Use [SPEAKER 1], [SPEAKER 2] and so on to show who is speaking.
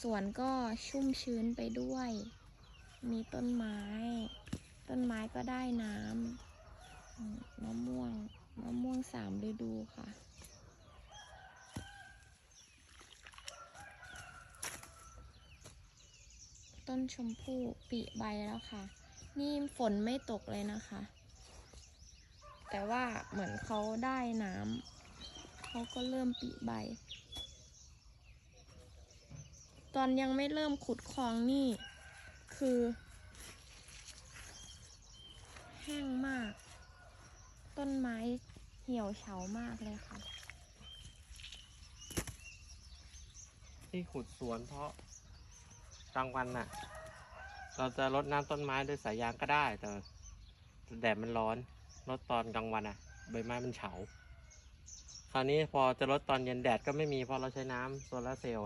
[SPEAKER 1] สวนก็ชุ่มชื้นไปด้วย มีต้นไม้ ต้นไม้ก็ได้น้ำมะม่วงมะม่วงสามฤดูค่ะ ต้นชมพู่ปีใบแล้วค่ะ นี่ฝนไม่ตกเลยนะคะ แต่ว่าเหมือนเขาได้น้ำเขาก็เริ่มปีใบ ตอนยังไม่เริ่มขุดคลองนี่ คือ แห้งมาก ต้นไม้เหี่ยวเฉามากเลยค่ะ
[SPEAKER 2] ที่ขุดสวนเพราะกลางวันน่ะ เราจะรดน้ำต้นไม้ด้วยสายยางก็ได้ แต่แดดมันร้อนรดตอนกลางวันอะ ใบไม้มันเฉา คราวนี้พอจะรดตอนเย็นแดดก็ไม่มีเพราะเราใช้น้ำโซลาร์เซลล์